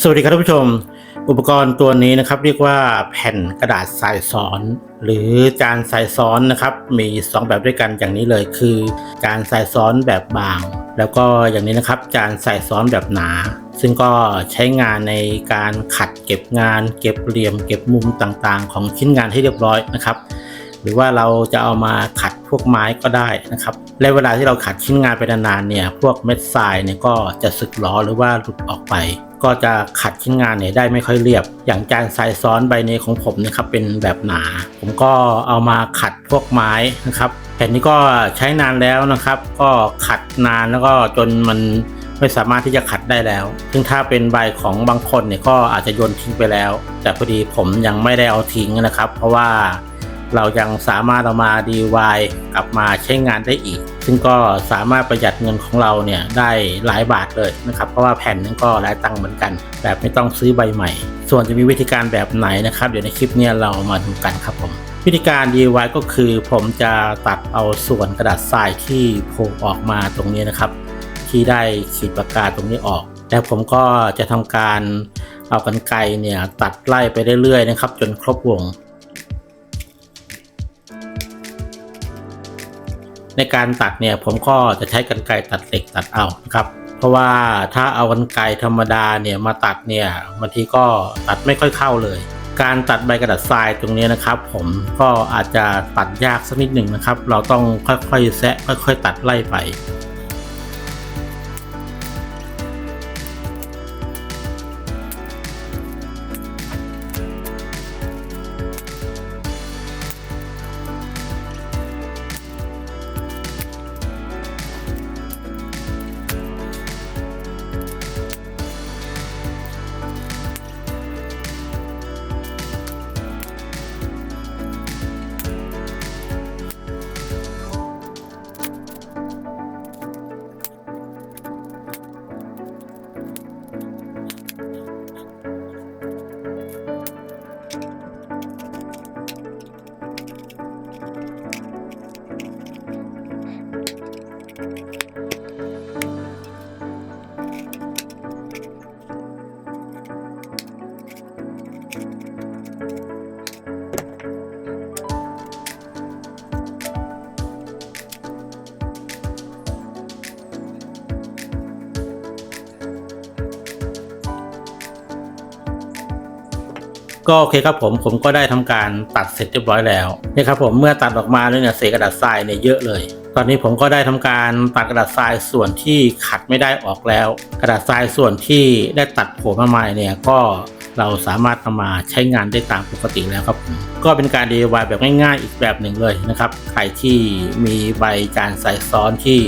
สวัสดีครับท่านผู้ชม อุปกรณ์ตัวนี้นะครับ เรียกว่าแผ่นกระดาษทรายซ้อน หรือจานทรายซ้อนนะครับ มี 2 แบบด้วยกันอย่างนี้เลยคือจานทรายซ้อนแบบบาง แล้วก็อย่างนี้นะครับจานทรายซ้อนแบบหนา ซึ่งก็ใช้งานในการขัดเก็บงาน เก็บเหลี่ยม เก็บมุมต่างๆ ของชิ้นงานให้เรียบร้อยนะครับหรือว่าเราจะเอามาขัดพวกไม้ก็ได้นะครับและเวลาที่เราขัดชิ้นงานไปนานๆเนี่ยพวกเม็ดทรายเนี่ยก็จะสึกหรอหรือว่าหลุดออกไป ก็จะขัดชิ้นงานเนี่ยได้ไม่ค่อยเรียบ อย่างจานทรายซ้อนใบนี้ของผมนะครับเป็นแบบหนา ผมก็เอามาขัดพวกไม้นะครับแผ่นนี้ก็ใช้นานแล้วนะครับ ก็ขัดนานแล้วก็จนมันไม่สามารถที่จะขัดได้แล้ว ซึ่งถ้าเป็นใบของบางคนเนี่ยก็อาจจะโยนทิ้งไปแล้ว แต่พอดีผมยังไม่ได้เอาทิ้งนะครับ เพราะว่า เรายังสามารถเอามา DIY กลับมาใช้งานได้อีก ซึ่งก็สามารถประหยัดเงินของเราเนี่ยได้หลายบาทเลยนะครับ เพราะว่าแผ่นนึงก็หลายตังค์เหมือนกัน แบบไม่ต้องซื้อใบใหม่ ส่วนจะมีวิธีการแบบไหนนะครับ เดี๋ยวในคลิปนี้เรามาดูกันครับผมวิธีการ DIY ก็คือผมจะตัดเอาส่วนกระดาษทรายที่โผล่ออกมาตรงนี้นะครับ ที่ได้ขีดปากกาตรงนี้ออก แล้วผมก็จะทำการเอากันไกรเนี่ยตัดไล่ไปเรื่อยๆนะครับ จนครบวง ในการตัดเนี่ยผมก็จะใช้กรรไกรตัดเหล็กตัดเอานะครับเพราะว่าถ้าเอากรรไกรธรรมดาเนี่ยมาตัดเนี่ยบางทีก็ตัดไม่ค่อยเข้าเลย การตัดใบกระดาษทรายตรงนี้นะครับ ผมก็อาจจะตัดยากสักนิดหนึ่งนะครับ เราต้องค่อยๆแซะค่อย ๆ ตัดไล่ไป ก็โอเคครับผมผมก็ได้ทำการตัดเสร็จเรียบร้อยแล้วนี่ครับผมเมื่อตัดออกมาแล้วเนี่ยเศษกระดาษทรายเนี่ยเยอะเลย ตอนนี้ผมก็ได้ทำการตัดกระดาษทรายส่วนที่ขัดไม่ได้ออกแล้ว กระดาษทรายส่วนที่ได้ตัดโผล่มาใหม่เนี่ยก็เราสามารถนำมาใช้งานได้ตามปกติแล้วครับผมก็เป็นการ DIY แบบง่ายๆ อีกแบบหนึ่งเลยนะครับ ใครที่มีใบจานใส่ซ้อนที่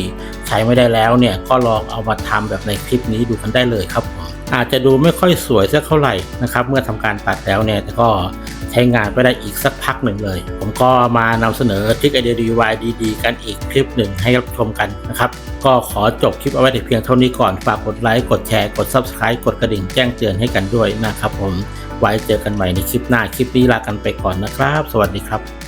ใช้ไม่ได้แล้วเนี่ยก็ลองเอามาทำแบบในคลิปนี้ดูกันได้เลยครับ อาจจะดูไม่ค่อยสวยสักเท่าไหร่นะครับ เมื่อทำการตัดแล้วเนี่ยแต่ก็ใช้งานไปได้อีกสักพักหนึ่งเลย ผมก็มานำเสนอทริคไอเดีย DIY ดีๆ กันอีกคลิปหนึ่งให้รับชมกันนะครับ ก็ขอจบคลิปเอาไว้แต่เพียงเท่านี้ก่อน ฝากกดไลค์ กดแชร์ กด Subscribe กดกระดิ่งแจ้งเตือนให้กันด้วยนะครับผม ไว้เจอกันใหม่ในคลิปหน้า คลิปนี้ลากันไปก่อนนะครับ สวัสดีครับ